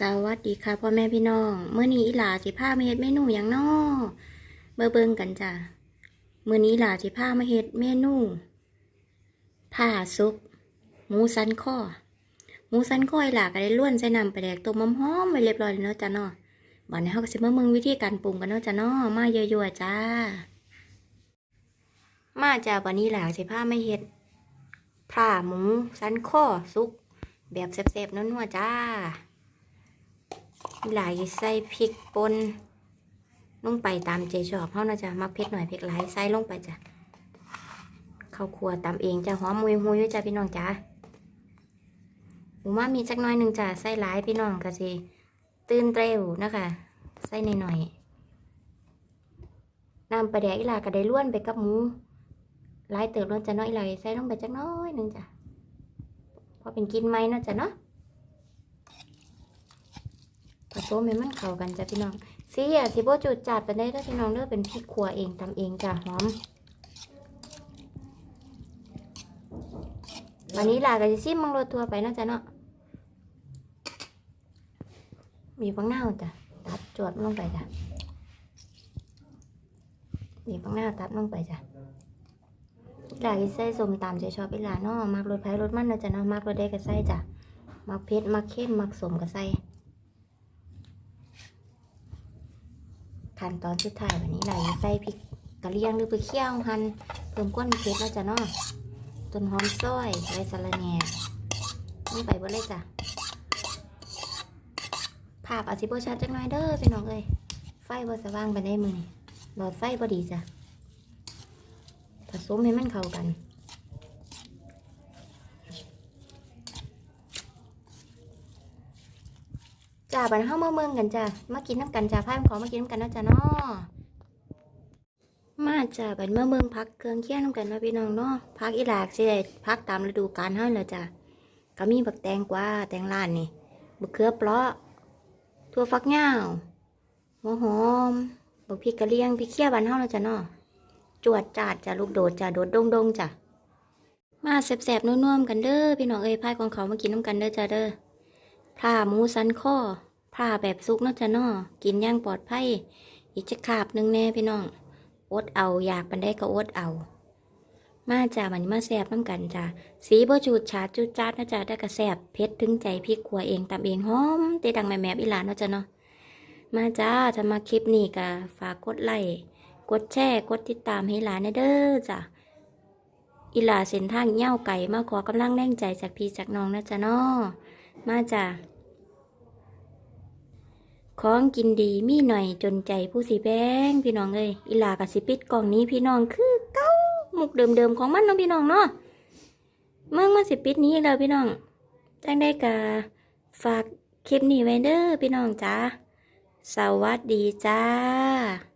สวัสดีค่ะพ่อแม่พี่น้องเมื่อนี้อีหลาสิพามาเฮ็ดเมนูหยังน้อเบิ่งเบิงกันจ้ะมื้อนี้อีหลาสิพามาเฮ็ดเมนูผ้าซุปหมูสันคอหมูสันคออีหลาก็ได้ล้วนใส่น้ำปแดกต้มหอมๆไว้เรียบร้อยแล้วเนาะจ้ะนาะบัดนี้เฮาก็สิมาเบิ่งวิธีการปรุงกันเนาะจ้ะนาะมาเยอะๆจ้า มาจ้ะบัดนี้หลาสิพามาเฮ็ดผ้าหมูสันคอซุปแบบแซ่บๆนัวๆจ้า หลายใส่พริกป่นลงไปตามใจชอบเฮานะจ๊ะมักเผ็ดหน่อยเผ็ดหลายใส่ลงไปจ้ะข้าวคั่วตามเองจ้ะหอมมุยมุยจ้ะพี่น้องจ้าหมูมามีจักน้อยหนึ่งจ้ะใส่หลายพี่น้องก็สิตื่นเร็วนะคะใส่หน่อยๆน้ำปลาแดกอีลาก็ได้ล้วนไปกับหมูหลายเติบล้วจ้ะน้อยไหลายใส่ลงไปจักน้อยหนึ่งจ้ะพอเป็นกินไหมเนาะจ้ะเนาะ ผสมให้มันเข้ากันจ้ะพี่น้องสีอะสิบ่จุดจัดไปได้เด้อพี่น้องเด้อกเป็นพริกขัวเองตำเองจ้ะหอมวันนี้ลาก็จะซิมมังโรทัวไปนาะจ้ะเนาะมีปังหน้าจ้ะตัดจวดลงไปจ้ะมีปังหน้าตัดลงไปจ้ะหลาก็ใส่สมตามใจชอบอีหลาเนาะมักรสไผ่รสมันนาะจ้ะเนาะมักรสได้ก็ใส่จ้ะมักเผ็ดมักเค็มมักสมก็ใส่ ขั้นตอนสุดท้ายวันนี้เราใส่พริกกะเหรี่ยงหรือพริกเขียวหั่นเพิ่มก้นเผ็ดแล้วจ้ะเนาะต้นหอมซอยไรสะระแหน่นี่ไปบ่เลยจ้ะภาพอาจสิบ่ชัดจักหน่อยเด้อพี่น้องเอ้ยไฟบ่สว่างไปได้มือนี่หลอดไฟบ่ดีจ้ะผสมให้มันเข้ากัน จ้าบันเฮามาเมืองกันจ้ามากินน้ำกันจ้าพายขอมากินน้ำกันเนาะจ้าเนาะมาจ้าบัดมาเมืองพักเครื่องเคี่ยวน้ำกันเนาพี่น้องเนาะพักอีหลากสิได้พักตามฤดูกาลเฮาเลยจ้าก็มีบักแตงกวาแตงล้านนี่บักเขือเปราะถั่วฟักยาหัวหอมบักพริกกะเหรี่ยงพริกเคี่ยวบ้านเฮาเนาจ้าเนาะจวดจาดจ้าลูกโดดจ้าโดดดงดงจ้ามาแสบๆนุ่มๆกันเด้อพี่น้องเอ้ยพายของเขามากินน้ำกันเด้อจ้าเด้อ ผ้าหมูสันข้อผ้าแบบซุกเนาะจ้ะนาะกินย่างปลอดภัย อีกจะขาบหนึงแน่พี่น้องอดเอาอยากปันได้ก็อดเอา มาจ้ามันมาแซบน้ำกันจ้าสีบ่จูดฉาจูดจ้าดนะจ้าได้กระแซบเผ็ดถึงใจพริกขัวเองตำเองหอมเตดังแม่แม่อีหลานเนาะจ้ะเนาะมาจ้าถ้ามาคลิปนี้ก็ฝากกดไลค์กดแชร์กดติดตามให้หลานเด้อจ้ะอีหลาเส้นทางเง่าวไก่มาขอกำลังแรงใจจากพี่จากน้องนะจ้ะเนาะมาจ้ะ ของกินดีมีหน่อยจนใจผู้สิแบงพี่น้องเอ้ยอีลากับสิปิดกล่องนี้พี่น้องคือเก้ามุกเดิมๆของมันเนาะพี่น้องเนาะเมื่อมันสิปิดนี้แล้วพี่น้องจังได้กะฝากคลิปนี้ไว้เด้อพี่น้องจ้าสวัสดีจ้า